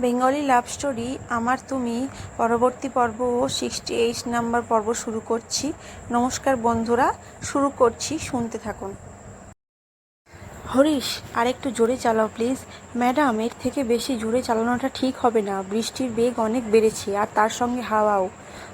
Bengali love story, আমার তুমি, পরবর্তী পর্ব সিক্সটি এইট নাম্বার পর্ব শুরু করছি। নমস্কার বন্ধুরা, শুরু করছি, শুনতে থাকুন। হরিশ আর একটু জোরে চালাও প্লিজ। ম্যাডাম, এর থেকে বেশি জোরে চালানোটা ঠিক হবে না। বৃষ্টির বেগ অনেক বেড়েছে, আর তার সঙ্গে হাওয়াও।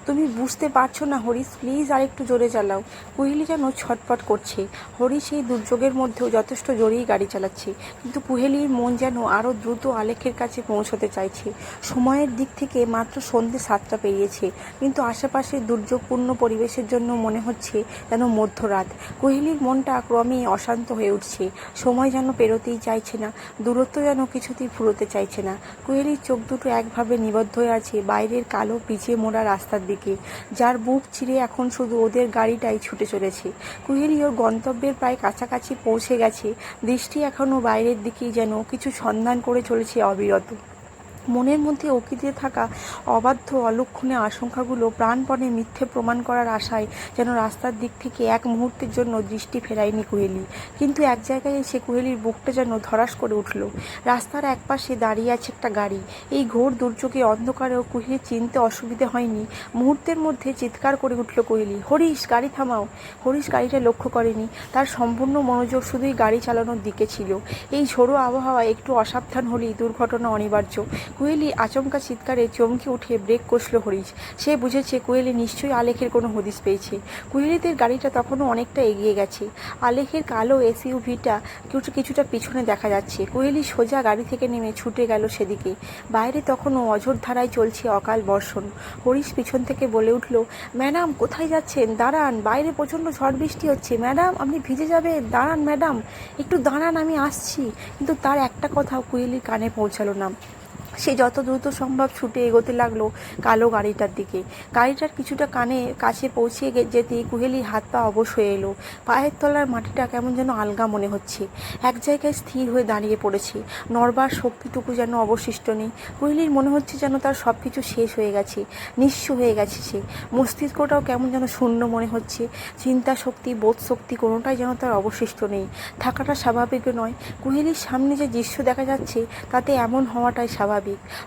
তুমি বুঝতে পারছ না, হরিশ, প্লিজ আরেকটু জোরে চালাও। কুহেলি যেন ছটপট করছে। হরিশ এই দুর্যোগের মধ্যেও যথেষ্ট জোরেই গাড়ি চালাচ্ছে। কিন্তু কুহেলির মন যেন আরও দ্রুত আলেখের কাছে পৌঁছতে চাইছে। সময়ের দিক থেকে মাত্র সন্ধে সাতটা পেরিয়েছে। কিন্তু আশেপাশে দুর্যোগপূর্ণ পরিবেশের জন্য মনে হচ্ছে যেন মধ্যরাত। কুহেলির মনটা ক্রমেই অশান্ত হয়ে উঠছে। সময় যেন পেরোতেই চাইছে না, দূরত্ব যেন কিছুতেই ফুরোতে চাইছে না। কুহেলির চোখ দুটো একভাবে নিবদ্ধ হয়ে আছে, বাইরের কালো পিছিয়ে মোড়া রাস্তার দিকে। যার বুক চিরে এখন শুধু ওদের গাড়িটাই ছুটে চলেছে। কুহেলি ওর গন্তব্যের প্রায় কাছাকাছি পৌঁছে গেছে। দৃষ্টি এখনও বাইরের দিকেই যেন কিছু সন্ধান করে চলেছে অবিরত। মনের মধ্যে ওকি দিয়ে থাকা অবাধ্য, অলক্ষণে আশঙ্কাগুলো প্রাণপণে মিথ্যে প্রমাণ করার আশায় যেন রাস্তার দিক থেকে এক মুহূর্তের জন্য দৃষ্টি ফেরায়নি কুহেলি। কিন্তু এক জায়গায় এসে কুহেলির বুকটা যেন ধরাস করে উঠল। রাস্তার একপাশে দাঁড়িয়ে আছে একটা গাড়ি। এই ঘোর দুর্যোগে অন্ধকারেও কুহেলি চিনতে অসুবিধে হয়নি। মুহূর্তের মধ্যে চিৎকার করে উঠল কুহেলি, হরিশ, গাড়ি থামাও। হরিশ গাড়িটা লক্ষ্য করেনি। তার সম্পূর্ণ মনোযোগ শুধুই গাড়ি চালানোর দিকে ছিল। এই ঝোড়ো আবহাওয়া একটু অসাবধান হলেই দুর্ঘটনা অনিবার্য। কোয়েলি আচমকা চিৎকারে চমকে উঠে ব্রেক কষল হরিশ। সে বুঝেছে কোয়েলি নিশ্চয়ই আলেখের কোনো হদিস পেয়েছে। কোয়েলিদের গাড়িটা তখনও অনেকটা এগিয়ে গেছে। আলেখের কালো এসইউভিটা কিছু, কিছুটা পিছনে দেখা যাচ্ছে। কোয়েলি সোজা গাড়ি থেকে নেমে ছুটে গেল সেদিকে। বাইরে তখনও অঝোর ধারায় চলছে অকাল বর্ষণ। হরিশ পিছন থেকে বলে উঠল, ম্যাডাম, কোথায় যাচ্ছেন? দাঁড়ান, বাইরে প্রচণ্ড ঝড় বৃষ্টি হচ্ছে। ম্যাডাম, আপনি ভিজে যাবেন। দাঁড়ান, ম্যাডাম। একটু দাঁড়ান, আমি আসছি। কিন্তু তার একটা কথাও কুয়েলির কানে পৌঁছালো না। সে যত দ্রুত সম্ভব ছুটে এগোতে লাগল কালো গাড়িটার দিকে। গাড়িটার কিছুটা কানে, কাছে পৌঁছে যেতেই কুহেলির হাত পা অবশ হয়ে এলো। পায়ের তলার মাটিটা কেমন যেন আলগা মনে হচ্ছে। এক জায়গায় স্থির হয়ে দাঁড়িয়ে পড়েছে। নড়বার শক্তিটুকু যেন অবশিষ্ট নেই। কুহেলির মনে হচ্ছে যেন তার সব কিছু শেষ হয়ে গেছে, নিঃস্ব হয়ে গেছে সে। মস্তিষ্কটাও কেমন যেন শূন্য মনে হচ্ছে। চিন্তা শক্তি, বোধ শক্তি কোনোটাই যেন তার অবশিষ্ট নেই। থাকাটা স্বাভাবিক নয়। কুহেলির সামনে যে দৃশ্য দেখা যাচ্ছে, তাতে এমন হওয়াটাই স্বাভাবিক।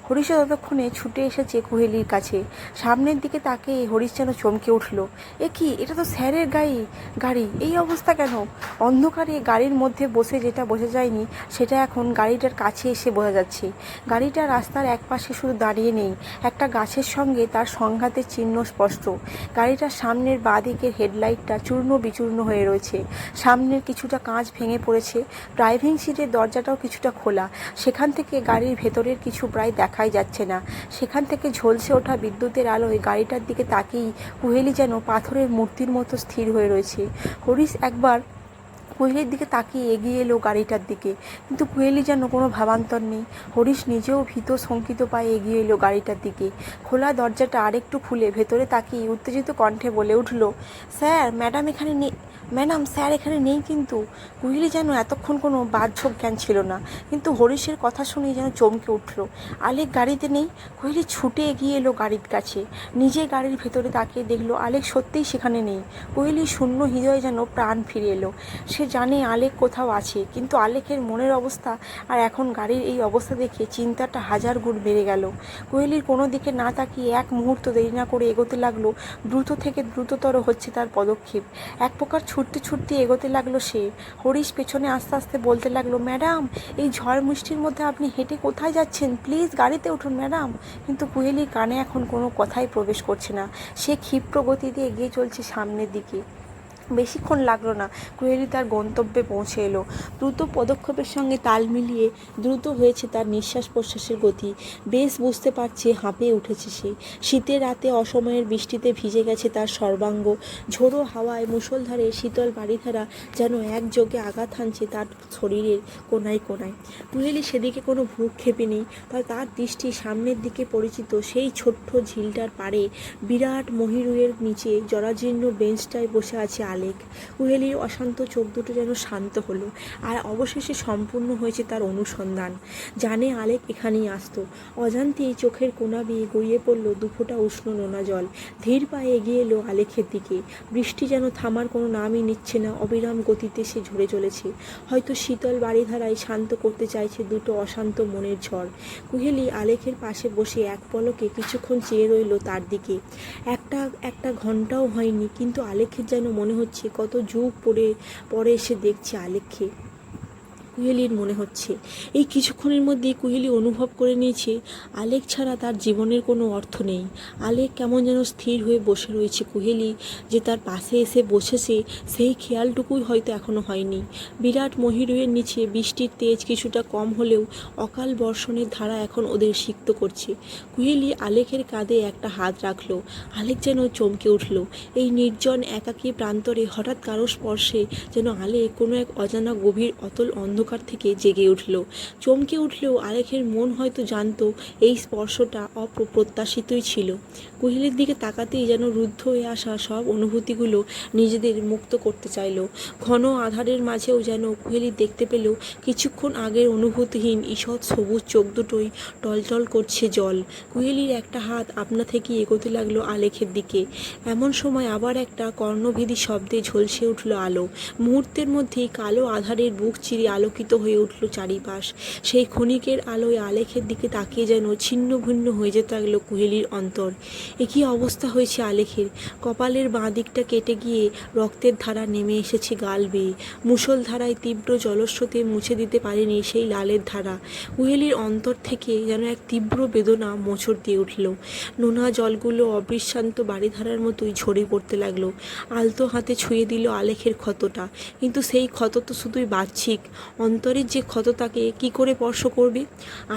হরিশ ততক্ষণে ছুটে এসেছে কুহেলির কাছে। সামনের দিকে তাকে হরিশ যেন চমকে উঠল। এ কি? এটা তো স্যারের গাড়ি। গাড়ি? এই অবস্থা কেন? অন্ধকারে গাড়ির মধ্যে বসে যেটা বোঝা যায়নি, সেটা এখন গাড়িটার কাছে এসে বোঝা যাচ্ছে। গাড়িটা রাস্তার একপাশে শুধু দাঁড়িয়ে নেই। একটা গাছের সঙ্গে তার সংঘাতের চিহ্ন স্পষ্ট। গাড়িটার সামনের বাঁ দিকের হেডলাইটটা চূর্ণ বিচূর্ণ হয়ে রয়েছে। সামনের কিছুটা কাঁচ ভেঙে পড়েছে। ড্রাইভিং সিটের দরজাটাও কিছুটা খোলা। সেখান থেকে গাড়ির ভেতরের কিছু প্রায় দেখাই যাচ্ছে না। সেখান থেকে ঝলসে ওঠা বিদ্যুতের আলোয় গাড়িটার দিকে তাকিয়েই কুহেলি যেন পাথরের মূর্তির মতো স্থির হয়ে রয়েছে। হরিশ একবার কুহেলির দিকে তাকিয়ে এগিয়ে এলো গাড়িটার দিকে, কিন্তু কুহেলি যেন কোনো ভাবান্তর নেই। হরিশ নিজেও ভীত শঙ্কিত পায়ে এগিয়ে এলো গাড়িটার দিকে। খোলা দরজাটা আরেকটু খুলে ভেতরে তাকিয়ে উত্তেজিত কণ্ঠে বলে উঠল, স্যার, ম্যাডাম এখানে নেই ম্যাডাম, স্যার এখানে নেই কিন্তু। কুহিলি যেন এতক্ষণ কোনো বাহ্যক জ্ঞান ছিল না, কিন্তু হরিশের কথা শুনে যেন চমকে উঠল। আলেক গাড়িতে নেই, কুহিলি ছুটে এগিয়ে এলো গাড়ির কাছে। নিজে গাড়ির ভেতরে তাকিয়ে দেখল আলেক সত্যিই সেখানে নেই। কুহিলি শূন্য হৃদয়ে যেন প্রাণ ফিরে এলো। সে জানে আলেক কোথাও আছে, কিন্তু আলেকের মনের অবস্থা আর এখন গাড়ির এই অবস্থা দেখে চিন্তাটা হাজার গুণ বেড়ে গেল। কোয়েলির কোনো দিকে না তাকিয়ে এক মুহূর্ত দেরি না করে এগোতে লাগল, দ্রুত থেকে দ্রুততর হচ্ছে তার পদক্ষেপ। এক প্রকার ছুটতে ছুটতে এগোতে লাগল সে। হরিশ পেছনে আস্তে আস্তে বলতে লাগল, ম্যাডাম, এই ঝড় বৃষ্টির মধ্যে আপনি হেঁটে কোথায় যাচ্ছেন? প্লিজ গাড়িতে উঠুন, ম্যাডাম। কিন্তু কুহেলির কানে এখন কোনো কথাই প্রবেশ করছে না। সে ক্ষিপ্র গতিতে এগিয়ে চলছে সামনের দিকে। বেশিক্ষণ লাগল না। কুহেলি তার গন্তব্যে পৌঁছে এলো। দ্রুত পদক্ষেপের সঙ্গে তাল মিলিয়ে দ্রুত হয়েছে তার নিঃশ্বাস প্রশ্বাসের গতি। বেশ বুঝতে পারছে, হাঁপিয়ে উঠেছে সে। শীতের রাতে অসময়ের বৃষ্টিতে ভিজে গেছে তার সর্বাঙ্গ। ঝোড়ো হাওয়ায় মুষলধারে শীতল বাড়িধারা যেন একযোগে আঘাত হানছে তার শরীরের কোনায় কোনায় কুহেলি সেদিকে কোনো ভ্রুক্ষেপে নেই। তাই তার দৃষ্টি সামনের দিকে পরিচিত সেই ছোট্ট ঝিলটার পাড়ে বিরাট মহিরুয়ের নিচে জরাজীর্ণ বেঞ্চটায় বসে আছে আলেক কুহেলির অশান্ত চোখ দুটো যেন শান্ত হলো, আর অবশেষে সম্পূর্ণ হয়েছে তার অনুসন্ধান। জানে আলেক এখানেই আসতো। অজান্তেই চোখের কোনা বেয়ে গড়িয়ে পড়ল দুফোঁটা উষ্ণ নোনা জল। ধীর পায়ে এগিয়ে এলো আলেখের দিকে। বৃষ্টি যেন থামার কোনো নামই নিচ্ছে না, অবিরাম গতিতে সে ঝরে চলেছে। হয়তো শীতল বাড়িধারায় শান্ত করতে চাইছে দুটো অশান্ত মনের ঝড়। কুহেলি আলেখের পাশে বসে এক পলকে কিছুক্ষণ চেয়ে রইল তার দিকে। একটা একটা ঘন্টাও হয়নি, কিন্তু আলেখের যেন মনে হচ্ছে কত যুগ পরে পরে এসে দেখছে আলেখকে কুহেলির মনে হচ্ছে। এই কিছুক্ষণের মধ্যে কুহেলি অনুভব করে নিয়েছে, আলেক ছাড়া তার জীবনের কোনো অর্থ নেই। আলেক কেমন যেন স্থির হয়ে বসে রয়েছে কুহেলি, যে তার পাশে এসে বসেছে, সেই খেয়ালটুকুই হয়তো এখনও হয়নি। বিরাট মহিরুহের নিচে বৃষ্টির তেজ কিছুটা কম হলেও অকাল বর্ষণের ধারা এখন ওদের সিক্ত করছে। কুহেলি আলেকের কাঁধে একটা হাত রাখল। আলেক যেন চমকে উঠল। এই নির্জন একাকী প্রান্তরে হঠাৎ কারও স্পর্শে যেন আলেক কোনো এক অজানা গভীর অতল অন্ধকার থেকে জেগে উঠল। চমকে উঠলেও আলেখের মন হয়তো জানতো এই স্পর্শটা অপ্রত্যাশিতই ছিল। কুহেলির দিকে তাকাতেই যেন রুদ্ধ হয়ে আসা সব অনুভূতিগুলো নিজেদের মুক্ত করতে চাইল। ঘন আধারের মাঝেও যেন কুহেলি দেখতে পেল, কিছুক্ষণ আগের অনুভূতিহীন ঈষৎ সবুজ চোখ দুটোই টলটল করছে জল। কুহেলির একটা হাত আপনা থেকে এগোতে লাগল আলেখের দিকে। এমন সময় আবার একটা কর্ণভেদী শব্দে ঝলসে উঠল আলো। মুহূর্তের মধ্যেই কালো আধারের বুক চিরে আলোকিত হয়ে উঠল চারিপাশ। সেই ক্ষণিকের আলোয় আলেখের দিকে তাকিয়ে যেন ছিন্ন ভিন্ন হয়ে যেতে লাগল কুহেলির অন্তর। একই অবস্থা হয়েছে আলেখের? কপালের বাঁ দিকটা কেটে গিয়ে রক্তের ধারা নেমে এসেছে গাল বেয়ে। মুষলধারায় তীব্র জলস্রোতে মুছে দিতে পারেনি সেই লালের ধারা। কুহেলির অন্তর থেকে যেন এক তীব্র বেদনা মোচড় দিয়ে উঠল। নোনা জলগুলো অবিশ্রান্ত বাড়িধারার মতোই ঝরে পড়তে লাগল। আলতো হাতে ছুঁয়ে দিল আলেখের ক্ষতটা। কিন্তু সেই ক্ষত তো শুধুই বাহ্যিক। অন্তরের যে ক্ষত তাকে কী করে স্পর্শ করবে?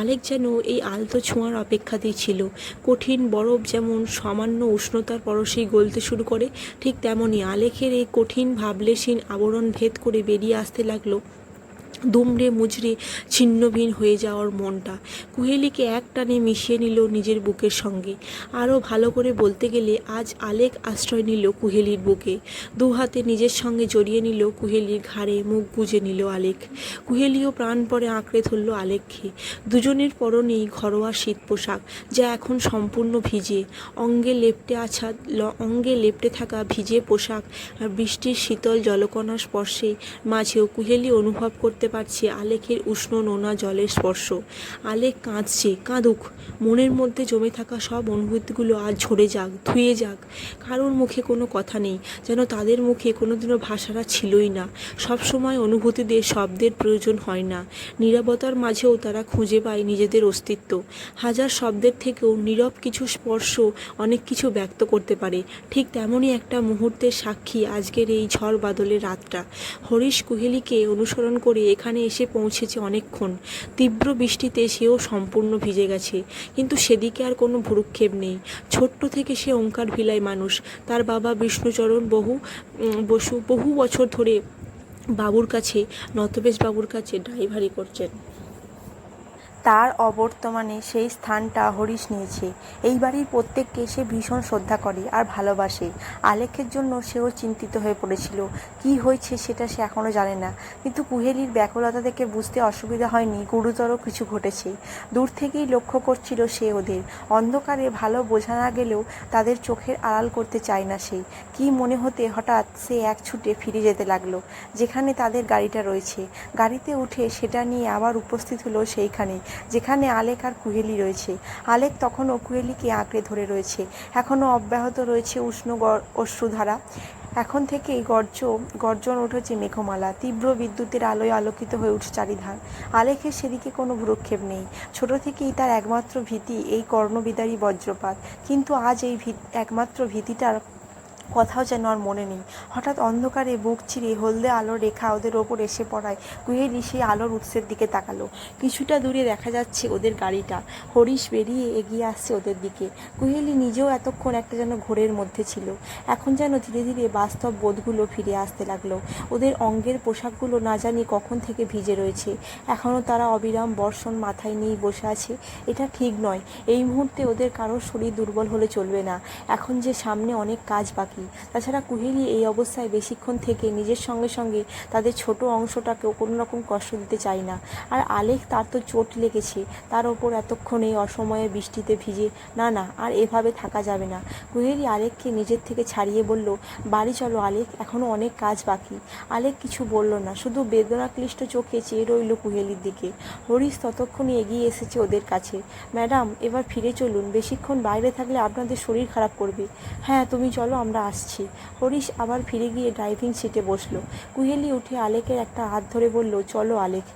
আলেক যেন এই আলতো ছোঁয়ার অপেক্ষাতেই ছিল। কঠিন বরফ যেমন সামান্য উষ্ণতার পরশেই গলতে শুরু করে, ঠিক তেমনই আলেখের এই কঠিন ভাবলেশীন আবরণ ভেদ করে বেরিয়ে আসতে লাগল। দুমড়ে মুচড়ে ছিন্নভিন্ন হয়ে যাওয়ার মনটা। কুহেলিকে এক টানে মিশিয়ে নিল নিজের বুকের সঙ্গে। আরও ভালো করে বলতে গেলে আজ আলেক আশ্রয় নিল কুহেলির বুকে। দু হাতে নিজের সঙ্গে জড়িয়ে নিল কুহেলির ঘাড়ে, মুখ গুজে নিল আলেক। কুহেলিও প্রাণ পরে আঁকড়ে ধরল আলেককে। দুজনের পরনেই ঘরোয়া শীত পোশাক যা এখন সম্পূর্ণ ভিজে। অঙ্গে লেপটে আছা অঙ্গে লেপটে থাকা ভিজে পোশাক আর বৃষ্টির শীতল জলকণার স্পর্শে মাঝেও কুহেলি অনুভব করতে পারছে আলেকের উষ্ণ নোনা জলের স্পর্শ। আলেক কাঁদছে, কাঁদুক। মনের মধ্যে জমে থাকা সব অনুভূতিগুলো আজ ঝরে যাক, ধুয়ে যাক। কারোর মুখে কোনো কথা নেই, যেন তাদের মুখে কোনোদিনও ভাষাটা ছিলই না। সব সময় অনুভূতিদের, শব্দের প্রয়োজন হয় না। নীরবতার মাঝেও তারা খুঁজে পায় নিজেদের অস্তিত্ব। হাজার শব্দের থেকেও নীরব কিছু স্পর্শ অনেক কিছু ব্যক্ত করতে পারে। ঠিক তেমনই একটা মুহূর্তের সাক্ষী আজকের এই ঝড় বাদলের রাতটা। হরিশ কুহেলিকে অনুসরণ করে এখানে এসে পৌঁছেছে অনেকক্ষণ। তীব্র বৃষ্টিতে সেও সম্পূর্ণ ভিজে গেছে। কিন্তু সেদিকে আর কোনো ভুরুক্ষেপ নেই। ছোট্ট থেকে সে ওঙ্কার ভিলায় মানুষ। তার বাবা বিষ্ণুচরণ বহু বসু বহু বছর ধরে বাবুর কাছে, নতবেশ বাবুর কাছে ড্রাইভারি করছেন। তার অবর্তমানে সেই স্থানটা হরিশ নিয়েছে। এই বাড়ির প্রত্যেককে সে ভীষণ শ্রদ্ধা করে আর ভালোবাসে। আলেখের জন্য সেও চিন্তিত হয়ে পড়েছিল। কি হয়েছে সেটা সে এখনও জানে না। কিন্তু কুহেলির ব্যাকুলতা থেকে বুঝতে অসুবিধা হয়নি, গুরুতর কিছু ঘটেছে। দূর থেকেই লক্ষ্য করছিল সে ওদের। অন্ধকারে ভালো বোঝা না গেলেও তাদের চোখের আড়াল করতে চায় না সে। কি মনে হতে হঠাৎ সে এক ছুটে ফিরে যেতে লাগল, যেখানে তাদের গাড়িটা রয়েছে। গাড়িতে উঠে সেটা নিয়ে আবার উপস্থিত হলো সেইখানে। যেখানে আলেক আর কুহেলি রয়েছে। আলেক তখনও কুহেলিকে আঁকড়ে ধরে রয়েছে। এখনও অব্যাহত রয়েছে উষ্ণ অশ্রুধারা। এখন থেকেই গর্জ গর্জন উঠেছে মেঘমালা। তীব্র বিদ্যুতের আলোয় আলোকিত হয়ে উঠছে চারিধার। আলেখের সেদিকে কোনো ভ্রুক্ষেপ নেই। ছোট থেকেই তার একমাত্র ভীতি এই কর্ণবিদারী বজ্রপাত। কিন্তু আজ এই একমাত্র ভীতিটার কথাও যেন আর মনে নেই। হঠাৎ অন্ধকারে বুক চিরে হলদে আলোর রেখা ওদের ওপর এসে পড়ায়। কুহেলি সেই আলোর উৎসের দিকে তাকালো। কিছুটা দূরে দেখা যাচ্ছে ওদের গাড়িটা। হরিশ বেরিয়ে এগিয়ে আসছে ওদের দিকে। কুহেলি নিজেও এতক্ষণ একটা যেন ঘোরের মধ্যে ছিল। এখন যেন ধীরে ধীরে বাস্তব বোধগুলো ফিরে আসতে লাগল। ওদের অঙ্গের পোশাকগুলো না জানি কখন থেকে ভিজে রয়েছে। এখনও তারা অবিরাম বর্ষণ মাথায় নিয়েই বসে আছে। এটা ঠিক নয়। এই মুহূর্তে ওদের কারোর শরীর দুর্বল হলে চলবে না। এখন যে সামনে অনেক কাজ বাকি বাকি তাছাড়া কুহেলি এই অবস্থায় বেশিক্ষণ থেকে নিজের সঙ্গে সঙ্গে তাদের ছোট অংশটাকেও কোনো রকম কষ্ট দিতে চায় না। আর আলেক তার তো চোট লেগেছে, তার ওপর এতক্ষণ এই অসময়ে বৃষ্টিতে ভিজে, না না, আর এভাবে থাকা যাবে না। কুহেলি আলেককে নিজের থেকে ছাড়িয়ে বলল, বাড়ি চলো আলেক এখনও অনেক কাজ বাকি। আলেক কিছু বলল না, শুধু বেদনাক্লিষ্ট চোখে চেয়ে রইল কুহেলির দিকে। হরিশ ততক্ষণে এগিয়ে এসেছে ওদের কাছে, ম্যাডাম, এবার ফিরে চলুন, বেশিক্ষণ বাইরে থাকলে আপনাদের শরীর খারাপ করবে। হ্যাঁ তুমি চলো, আমরা আসছি। হরিশ আবার ফিরে গিয়ে ড্রাইভিং সিটে বসল। কুহেলি উঠে আলেকের একটা হাত ধরে বলল, চলো আলেক।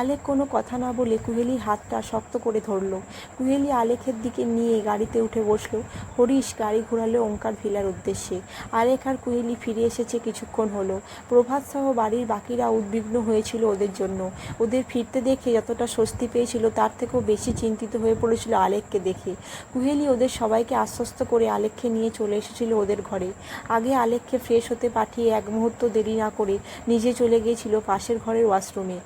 আলেক কোনো কথা না বলে কুহেলির হাতটা শক্ত করে ধরলো। কুহেলি আলেকের দিকে নিয়ে গাড়িতে উঠে বসল। হরিশ গাড়ি ঘোরালো ওঙ্কার ভিলার উদ্দেশ্যে। আলেক আর কুহেলি ফিরে এসেছে কিছুক্ষণ হলো। প্রভাত সহ বাড়ির বাকিরা উদ্বিগ্ন হয়েছিল ওদের জন্য। ওদের ফিরতে দেখে যতটা স্বস্তি পেয়েছিল তার থেকেও বেশি চিন্তিত হয়ে পড়েছিল আলেককে দেখে। কুহেলি ওদের সবাইকে আশ্বস্ত করে আলেককে নিয়ে চলে এসেছিল ওদের ঘরে। আগে আলেককে ফ্রেশ হতে পাঠিয়ে এক মুহূর্ত দেরি না করে নিজে চলে গিয়েছিল পাশের ঘরের ওয়াশরুমে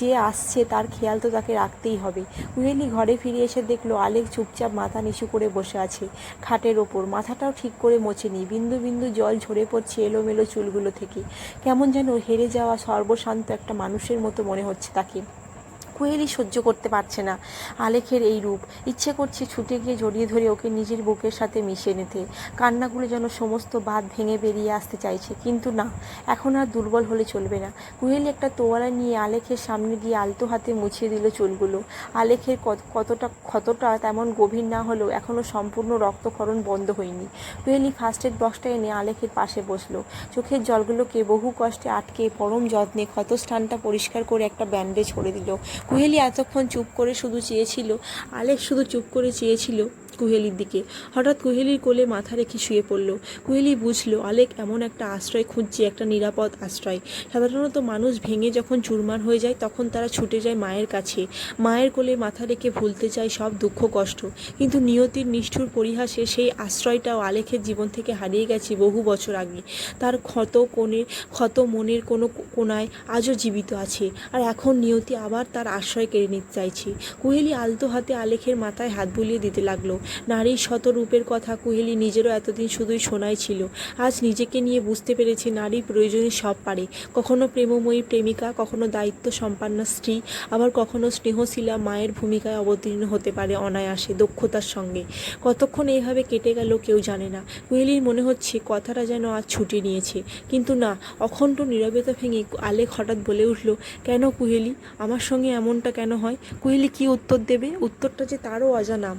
যে আসছে তার খেয়াল তো তাকে রাখতেই হবে। কুহেলি ঘরে ফিরে এসে দেখল আলেক চুপচাপ মাথা নিচু করে বসে আছে খাটের ওপর। মাথাটাও ঠিক করে মোছেনি। বিন্দু বিন্দু জল ঝরে পড়ছে এলোমেলো চুলগুলো থেকে। কেমন যেন হেরে যাওয়া সর্বশান্ত একটা মানুষের মতো মনে হচ্ছে তাকে। কুহেলি সহ্য করতে পারছে না। আলেখের এই রূপ, ইচ্ছে করছে ছুটে গিয়ে জড়িয়ে ধরে ওকে নিজের বুকের সাথে মিশিয়ে নিতে। কান্নাগুলো যেন সমস্ত বাদ ভেঙে বেরিয়ে আসতে চাইছে, কিন্তু না, এখন আর দুর্বল হলে চলবে না। কুহেলি একটা তোয়ালা নিয়ে আলেখের সামনে গিয়ে আলতো হাতে মুছিয়ে দিল চুলগুলো। আলেখের কতটা ক্ষতটা তেমন গভীর না হলেও এখনও সম্পূর্ণ রক্তক্ষরণ বন্ধ হয়নি। কুহেলি ফার্স্ট এড বক্সটা এনে আলেখের পাশে বসল। চোখের জলগুলোকে বহু কষ্টে আটকে পরম যত্নে ক্ষতস্থানটা পরিষ্কার করে একটা ব্যান্ডেজ করে দিল। কুহেলি এতক্ষণ চুপ করে শুধু চেয়েছিল আলেক শুধু চুপ করে চেয়েছিল। কুহেলির দিকে। হঠাৎ কুহেলির কোলে মাথা রেখে শুয়ে পড়ল। কুহেলি বুঝলো, আলেক এমন একটা আশ্রয় খুঁজছে, একটা নিরাপদ আশ্রয়। সাধারণত মানুষ ভেঙে যখন চুরমার হয়ে যায়, তখন তারা ছুটে যায় মায়ের কাছে। মায়ের কোলে মাথা রেখে ভুলতে চায় সব দুঃখ, কষ্ট। কিন্তু নিয়তির নিষ্ঠুর পরিহাসে সেই আশ্রয়টাও আলেখের জীবন থেকে হারিয়ে গেছে বহু বছর আগে। তার ক্ষত কোণে, ক্ষত মনের কোনো কোনায় আজও জীবিত আছে। আর এখন নিয়তি আবার তার আশ্রয় কেড়ে নিতে চাইছে। কুহেলি আলতো হাতে আলেখের মাথায় হাত বুলিয়ে দিতে লাগল। নারীর শত রূপের কথা কুহেলি নিজেরও এতদিন শুধুই শোনাই ছিল। আজ নিজেকে নিয়ে বুঝতে পেরেছে নারী প্রয়োজনে সব পারে। কখনো প্রেমময়ী প্রেমিকা, কখনো দায়িত্ব সম্পন্ন স্ত্রী, আবার কখনো স্নেহশীলা মায়ের ভূমিকায় অবতীর্ণ হতে পারে অনায়াসে দক্ষতার সঙ্গে। কতক্ষণ এইভাবে কেটে গেল কেউ জানে না। কুহেলির মনে হচ্ছে কথাটা যেন আজ ছুটি নিয়েছে। কিন্তু না, অখণ্ড নীরবতা ভেঙে আলেক হঠাৎ বলে উঠল, কেন কুহেলি? আমার সঙ্গে এমনটা কেন হয়? কুহেলি কি উত্তর দেবে? উত্তরটা যে তারও অজানা।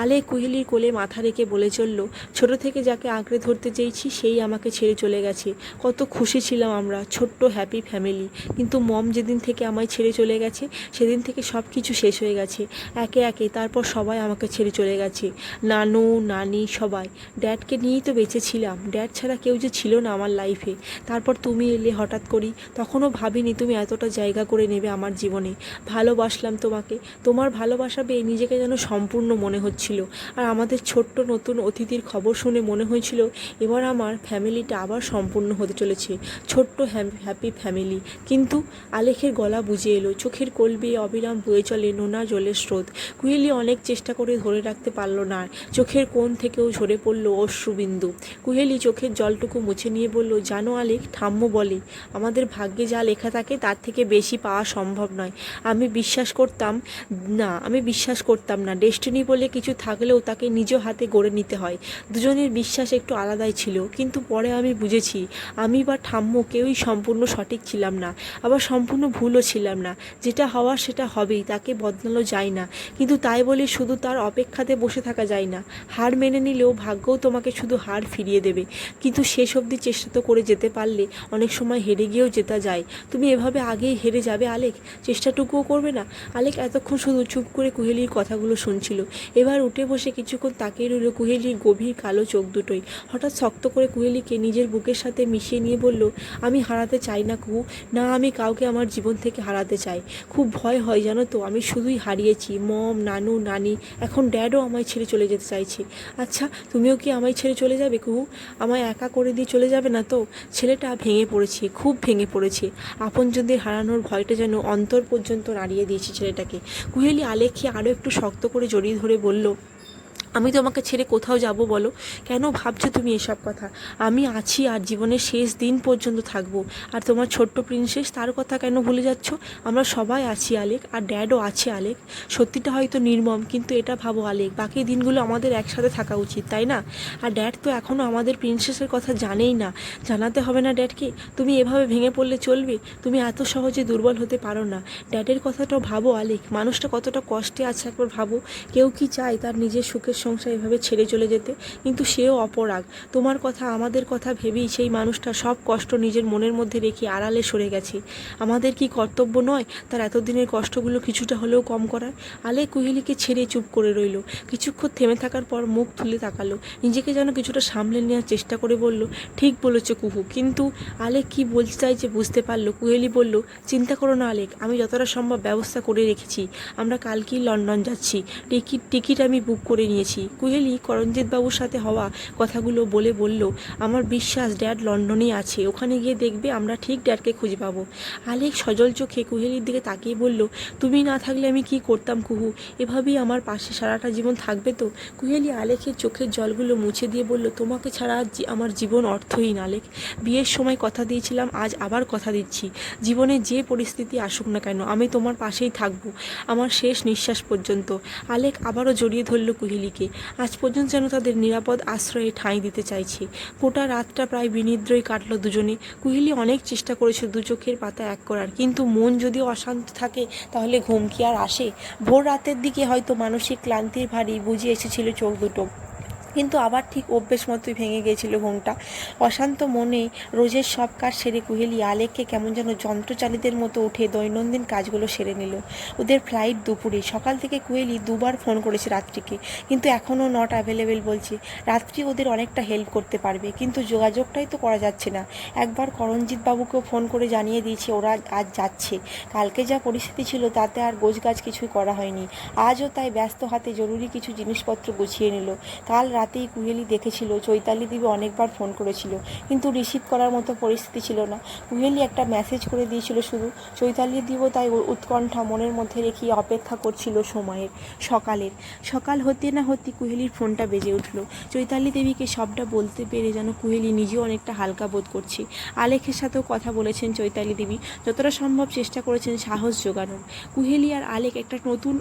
আলে কুহেলির কোলে মাথা রেখে বলে চলল, ছোট থেকে যাকে আঁকড়ে ধরতে চেয়েছি, সেই আমাকে ছেড়ে চলে গেছে। কত খুশি ছিলাম আমরা, ছোট্ট হ্যাপি ফ্যামিলি কিন্তু মম যেদিন থেকে আমায় ছেড়ে চলে গেছে, সেদিন থেকে সব কিছু শেষ হয়ে গেছে। একে একে তারপর সবাই আমাকে ছেড়ে চলে গেছে। নানু, নানি, সবাই। ড্যাডকে নিয়েই তো বেঁচেছিলাম। ড্যাড ছাড়া কেউ যে ছিল না আমার লাইফে তারপর তুমি এলে হঠাৎ করি তখনও ভাবিনি তুমি এতটা জায়গা করে নেবে আমার জীবনে। ভালোবাসলাম তোমাকে। তোমার ভালোবাসা পেয়ে নিজেকে যেন সম্পূর্ণ মনে হচ্ছিল আর আমাদের ছোট্ট নতুন অতিথির খবর শুনে মনে হয়েছিল, এবার আমার ফ্যামিলিটা আবার সম্পূর্ণ হতে চলেছে। ছোট্ট হ্যাপি ফ্যামিলি। কিন্তু আলেখের গলা বুঝে এলো। চোখের কোল বেয়ে অবিরাম বয়ে চলে নোনা জলের স্রোত। কুহেলি অনেক চেষ্টা করে ধরে রাখতে পারল না। চোখের কোণ থেকেও ঝরে পড়ল অশ্রুবিন্দু। কুহেলি চোখের জলটুকু মুছে নিয়ে বলল, জানো আলেক ঠাম্ম বলে, আমাদের ভাগ্যে যা লেখা থাকে তার থেকে বেশি পাওয়া সম্ভব নয়। আমি বিশ্বাস করতাম, না, আমি বিশ্বাস করতাম না। ডেস্টিনি বলে কিছু থাকলেও তাকে নিজ হাতে গড়ে নিতে হয়। দুজনের বিশ্বাস একটু আলাদাই ছিল, কিন্তু পরে আমি বুঝেছি, আমি বা ঠাম্ম কেউই সম্পূর্ণ সঠিক ছিলাম না, আবার সম্পূর্ণ ভুলও ছিলাম না। যেটা হওয়ার সেটা হবেই, তাকে বদলানো যায় না। কিন্তু তাই বলে শুধু তার অপেক্ষাতে বসে থাকা যায় না। হার মেনে নিলেও ভাগ্যও তোমাকে শুধু হার ফিরিয়ে দেবে। কিন্তু শেষ অবধি চেষ্টা তো করে যেতে পারলে অনেক সময় হেরে গিয়েও যেতে যায়। তুমি এভাবে আগেই হেরে যাবে, আলেক? চেষ্টাটুকুও করবে না? আলেক এতক্ষণ শুধু চুপ করে কুহেলির কথাগুলো শুনছিল। এবার উঠে বসে কিছুক্ষণ তাকিয়ে রইল কুহেলির গভীর কালো চোখ দুটোই। হঠাৎ শক্ত করে কুহেলিকে নিজের বুকের সাথে মিশিয়ে নিয়ে বলল, আমি হারাতে চাই না কুহু। না, আমি কাউকে আমার জীবন থেকে হারাতে চাই। খুব ভয় হয় জানো তো, আমি শুধুই হারিয়েছি, মম, নানু, নানি। এখন ড্যাডও আমায় ছেড়ে চলে যেতে চাইছে। আচ্ছা তুমিও কি আমায় ছেড়ে চলে যাবে কুহু? আমায় একা করে দিয়ে চলে যাবে না তো? ছেলেটা ভেঙে পড়েছে, খুব ভেঙে পড়েছে। আপনজনদের হারানোর ভয়টা যেন অন্তর পর্যন্ত নাড়িয়ে দিয়েছে ছেলেটাকে। কুহেলি আলেখকে আরও একটু শক্ত করে জড়িয়ে ধরে বলল আমি তোমাকে ছেড়ে কোথাও যাব বলো? কেন ভাবছ তুমি এসব কথা? আমি আছি আর জীবনের শেষ দিন পর্যন্ত থাকব। আর তোমার ছোট্ট প্রিন্সেস, তার কথা কেন ভুলে যাচ্ছ? আমরা সবাই আছি আলেক, আর ড্যাডও আছে আলেক। সত্যিটা হয়তো নির্মম, কিন্তু এটা ভাবো আলেক, বাকি দিনগুলো আমাদের একসাথে থাকা উচিত, তাই না? আর ড্যাড তো এখনও আমাদের প্রিন্সেসের কথা জানেই না। জানাতে হবে না ড্যাডকে, তুমি এভাবে ভেঙে পড়লে চলবে? তুমি এত সহজে দুর্বল হতে পারো না। ড্যাডের কথাটাও ভাবো আলেক, মানুষটা কতটা কষ্টে আছে একবার ভাবো। কেউ কি চায় তার নিজের সুখের সংসার এভাবে ছেড়ে চলে যেতে। কিন্তু সেও অপরাগ। তোমার কথা, আমাদের কথা ভেবেই সেই মানুষটা সব কষ্ট নিজের মনের মধ্যে রেখে আড়ালে সরে গেছে। আমাদের কি কর্তব্য নয়? তার এতদিনের কষ্টগুলো কিছুটা হলেও কম করার। আলে কুহেলিকে ছেড়ে চুপ করে রইল। কিছুক্ষণ থেমে থাকার পর মুখ তুলে তাকালো। নিজেকে যেন কিছুটা সামলে নেওয়ার চেষ্টা করে বলল, ঠিক বলেছে কুহু। কিন্তু আলেক কি বলতে চাইছে বুঝতে পারল? কুহেলি বলল, চিন্তা করো না আলেক, আমি যতটা সম্ভব ব্যবস্থা করে রেখেছি। আমরা কালকেই লন্ডন যাচ্ছি। টিকিট টিকিট আমি বুক করে নিয়েছি। কুহেলি করঞ্জিৎ বাবুর সাথে হওয়া কথাগুলো বলে বলল, আমার বিশ্বাস, ড্যাড লন্ডনেই আছে, ওখানে গিয়ে দেখবে আমরা ঠিক ড্যাডকে খুঁজে পাবো। আলেক সজল চোখে কুহেলির দিকে তাকিয়ে বলল, তুমি না থাকলে আমি কি করতাম কুহু? এভাবেই আমার পাশে সারাটা জীবন থাকবে তো? কুহেলি আলেকের চোখের জলগুলো মুছে দিয়ে বলল, তোমাকে ছাড়া আমার জীবন অর্থহীন আলেক। বিয়ের সময় কথা দিয়েছিলাম, আজ আবার কথা দিচ্ছি। জীবনে যে পরিস্থিতি আসুক না কেন, আমি তোমার পাশেই থাকব, আমার শেষ নিঃশ্বাস পর্যন্ত। আলেক আবারও জড়িয়ে ধরল কুহেলিকে। আজ পর্যন্ত যেন তাদের নিরাপদ আশ্রয়ে ঠাঁই দিতে চাইছে। গোটা রাতটা প্রায় বিনিদ্রই কাটল দুজনে। কুহিলি অনেক চেষ্টা করেছে দু চোখের পাতা এক করার, কিন্তু মন যদি অশান্ত থাকে, তাহলে ঘুম কি আর আসে? ভোর রাতের দিকে হয়তো মানসিক ক্লান্তির ভারী বুঝে এসেছিল চোখ দুটো। কিন্তু আবার ঠিক অভ্যেস মতোই ভেঙে গিয়েছিল ঘুমটা। অশান্ত মনে রোজের সব কাজ সেরে কুহেলি আলেককে কেমন যেন যন্ত্রচালিতের মতো উঠে দৈনন্দিন কাজগুলো সেরে নিল। ওদের ফ্লাইট দুপুরে। সকাল থেকে কুহেলি দুবার ফোন করেছে রাত্রিকে। কিন্তু এখনও নট অ্যাভেলেবেল বলছে। রাত্রি ওদের অনেকটা হেল্প করতে পারবে। কিন্তু যোগাযোগটাই তো করা যাচ্ছে না। একবার করঞ্জিৎ বাবুকেও ফোন করে জানিয়ে দিয়েছে ওরা আজ যাচ্ছে। কালকে যা পরিস্থিতি ছিল তাতে আর গোছগাছ কিছুই করা হয়নি। আজও তাই ব্যস্ত হাতে জরুরি কিছু জিনিসপত্র গুছিয়ে নিল। কাল রাতেই কুহেলি দেখেছিল, চৈতালি দেবী অনেকবার ফোন করেছিল, কিন্তু রিসিভ করার মতো পরিস্থিতি ছিল না। কুহেলি একটা মেসেজ করে দিয়েছিল শুধু, চৈতালি দেবও তাই উৎকণ্ঠা মনের মধ্যে রেখে অপেক্ষা করছিল সময়ের, সকালের। সকাল হতে না হতে কুহেলির ফোনটা বেজে উঠল। চৈতালি দেবীকে সবটা বলতে পেরে যেন কুহেলি নিজেও অনেকটা হালকা বোধ করছে। আলেখের সাথেও কথা বলেছেন চৈতালি দেবী, যতটা সম্ভব চেষ্টা করেছেন সাহস জোগানোর কুহেলি আর আলেক একটা নতুন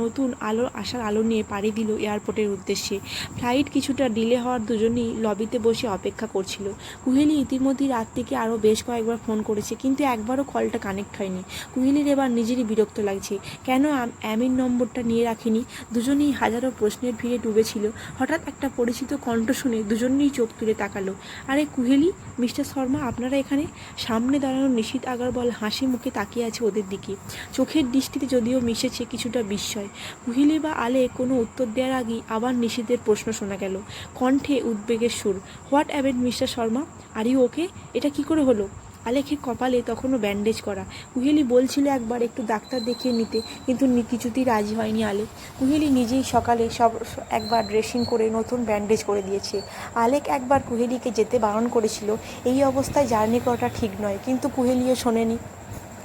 নতুন আলো, আসার আলো নিয়ে পাড়ি দিল এয়ারপোর্টের উদ্দেশ্যে। ফ্লাইট কিছুটা ডিলে হওয়ার দুজনেই লবিতে বসে অপেক্ষা করছিল। কুহেলি ইতিমধ্যেই রাত থেকে আরও বেশ কয়েকবার ফোন করেছে, কিন্তু একবারও কলটা কানেক্ট হয়নি। কুহেলির এবার নিজেরই বিরক্ত লাগছে। কেন অ্যামির নম্বরটা নিয়ে রাখিনি? দুজনেই হাজারো প্রশ্নের ভিড়ে ডুবেছিল। হঠাৎ একটা পরিচিত কণ্ঠ শুনে দুজনেই চোখ তুলে তাকালো। আরে কুহেলি, মিস্টার শর্মা আপনারা এখানে? সামনে দাঁড়ানো নিশীত আগরওয়াল হাসি মুখে তাকিয়ে আছে ওদের দিকে। চোখের দৃষ্টিতে যদিও মিশেছে কিছুটা বিস্ময় কুহিলি বা আলে কোনো উত্তর দেওয়ার আগেই আবার নিশীতের প্রশ্ন শোনা গেল। কণ্ঠে উদ্বেগের সুর, what happened mister Sharma? Are you okay? এটা কি করে হলো? আলেখের কপালে তখনও ব্যান্ডেজ করা। কুহেলি বলছিল একবার একটু ডাক্তার দেখিয়ে নিতে, কিন্তু কিছুতেই রাজি হয়নি আলেক কুহেলি নিজেই সকালে সব একবার ড্রেসিং করে নতুন ব্যান্ডেজ করে দিয়েছে। আলেক একবার কুহেলিকে যেতে বারণ করেছিল, এই অবস্থায় জার্নি করাটা ঠিক নয়। কিন্তু কুহেলিও শোনেনি।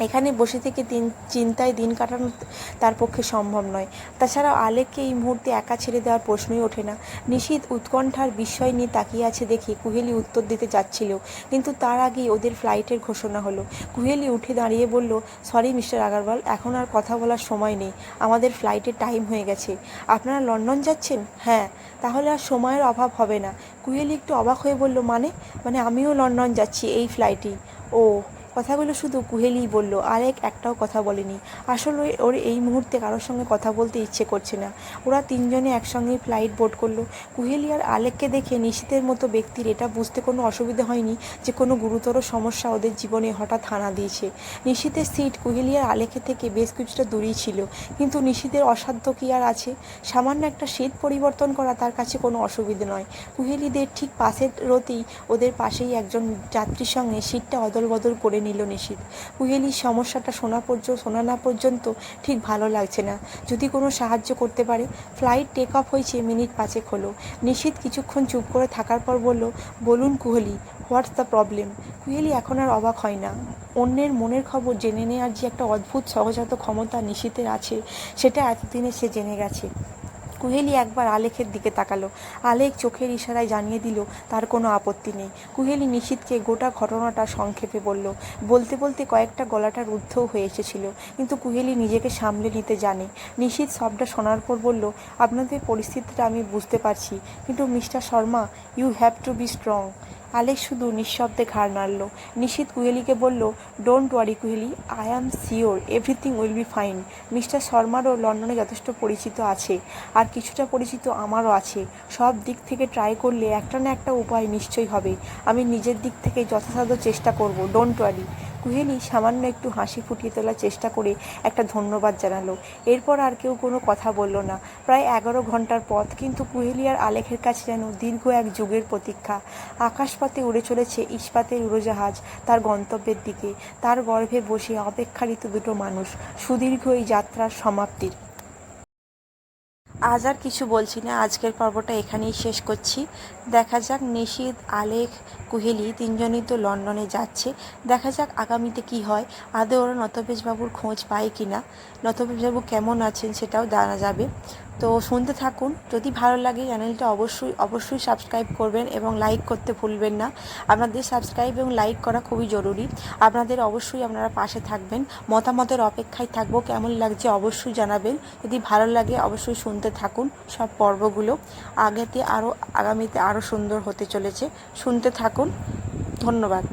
এখানে বসে থেকে দিন, চিন্তায় দিন কাটানো তার পক্ষে সম্ভব নয়। তাছাড়া আলেককে এই মুহূর্তে একা ছেড়ে দেওয়ার প্রশ্নই ওঠে না। নিশীত উৎকণ্ঠার বিস্ময় নিয়ে তাকিয়ে আছে দেখে কুহেলি উত্তর দিতে যাচ্ছিল, কিন্তু তার আগেই ওদের ফ্লাইটের ঘোষণা হলো। কুহেলি উঠে দাঁড়িয়ে বলল, সরি, মিস্টার আগারওয়াল, এখন আর কথা বলার সময় নেই। আমাদের ফ্লাইটের টাইম হয়ে গেছে। আপনারা লন্ডন যাচ্ছেন? হ্যাঁ তাহলে আর সময়ের অভাব হবে না। কুহেলি একটু অবাক হয়ে বলল মানে? মানে আমিও লন্ডন যাচ্ছি এই ফ্লাইটেই। ও কথাগুলো শুধু কুহেলিই বলল, আরেক একটাও কথা বলেনি। আসলে ওর এই মুহূর্তে কারোর সঙ্গে কথা বলতে ইচ্ছে করছে না। ওরা তিনজনে একসঙ্গেই ফ্লাইট বোর্ড করল। কুহেলি আর আলেককে দেখে নিশীতের মতো ব্যক্তির এটা বুঝতে কোনো অসুবিধা হয়নি যে কোনো গুরুতর সমস্যা ওদের জীবনে হঠাৎ হানা দিয়েছে। নিশীতের সিট কুহেলি আর আলেকের থেকে বেশ কিছুটা দূরেই ছিল। কিন্তু নিশীতের অসাধ্য কি আর আছে? সামান্য একটা শীত পরিবর্তন করা তার কাছে কোনো অসুবিধে নয়। কুহেলিদের ঠিক পাশের রতেই ওদের পাশেই একজন যাত্রীর সঙ্গে সিটটা অদল বদল করে নিল নিশীত। কুহেলির সমস্যাটা শোনা পর্যন্ত শোনা না পর্যন্ত ঠিক ভালো লাগছে না। যদি কোনো সাহায্য করতে পারে? ফ্লাইট টেক অফ হয়েছে, মিনিট পাঁচেক হলো। নিশীত কিছুক্ষণ চুপ করে থাকার পর বলল, বলুন Kuheli, what's the problem? Kuheli এখন আর অবাক হয় না। অন্যের মনের খবর জেনে নেওয়ার যে একটা অদ্ভুত সহজাত ক্ষমতা নিশীতের আছে, সেটা এতদিনে সে জেনে গেছে। কুহেলি একবার আলেখের দিকে তাকালো। আলেখ চোখের ইশারায় জানিয়ে দিল, তার কোনো আপত্তি নেই। কুহেলি নিশীথকে গোটা ঘটনাটা সংক্ষেপে বলল। বলতে বলতে কয়েকটা গলাটা রুদ্ধও হয়ে এসেছিল, কিন্তু কুহেলি নিজেকে সামলে নিতে জানে। নিশীথ সবটা শোনার পর বলল, আপনাদের পরিস্থিতিটা আমি বুঝতে পারছি, কিন্তু mister Sharma you have to be strong Alek শুধু নিঃশব্দে ঘাড় নাড়ল। নিশীত কুহেলিকে বলল don't worry Kuheli I am sure everything will be fine mister শর্মারও লন্ডনে যথেষ্ট পরিচিত আছে, আর কিছুটা পরিচিত আমারও আছে। সব দিক থেকে ট্রাই করলে একটা না একটা উপায় নিশ্চয়ই হবে। আমি নিজের দিক থেকে যথাসাধ্য চেষ্টা করব। ডোন্ট ওয়ারি কুহেলি সামান্য একটু হাসি ফুটিয়ে তোলার চেষ্টা করে একটা ধন্যবাদ জানালো। এরপর আর কেউ কোনো কথা বলল না। প্রায় এগারো ঘণ্টার পথ কিন্তু কুহেলি আর আলেখের কাছে যেন দীর্ঘ এক যুগের প্রতীক্ষা। আকাশপথে উড়ে চলেছে ইস্পাতের উড়োজাহাজ তার গন্তব্যের দিকে। তার গর্ভে বসে অপেক্ষারিত দুটো মানুষ। সুদীর্ঘ এই যাত্রার সমাপ্তির আজ আর কিছু বলছি না। আজকের পর্বটা এখানেই শেষ করছি। দেখা যাক নিশিদ আলেখ, কুহেলি তিনজনই তো লন্ডনে যাচ্ছে। দেখা যাক আগামীতে কি হয়। আদৌ ওরা নতবেশবাবুর খোঁজ পায় কি না নতবেশবাবু কেমন আছেন সেটাও জানা যাবে। তো শুনতে থাকুন। যদি ভালো লাগে চ্যানেলটা অবশ্যই অবশ্যই সাবস্ক্রাইব করবেন এবং লাইক করতে ভুলবেন না। আপনাদের সাবস্ক্রাইব এবং লাইক করা খুবই জরুরি। আপনাদের অবশ্যই আপনারা পাশে থাকবেন। মতামতের অপেক্ষায় থাকব। কেমন লাগছে অবশ্যই জানাবেন। যদি ভালো লাগে অবশ্যই শুনতে থাকুন সব পর্বগুলো। আগেতে আরও আগামীতে আরও সুন্দর হতে চলেছে। শুনতে থাকুন। ধন্যবাদ।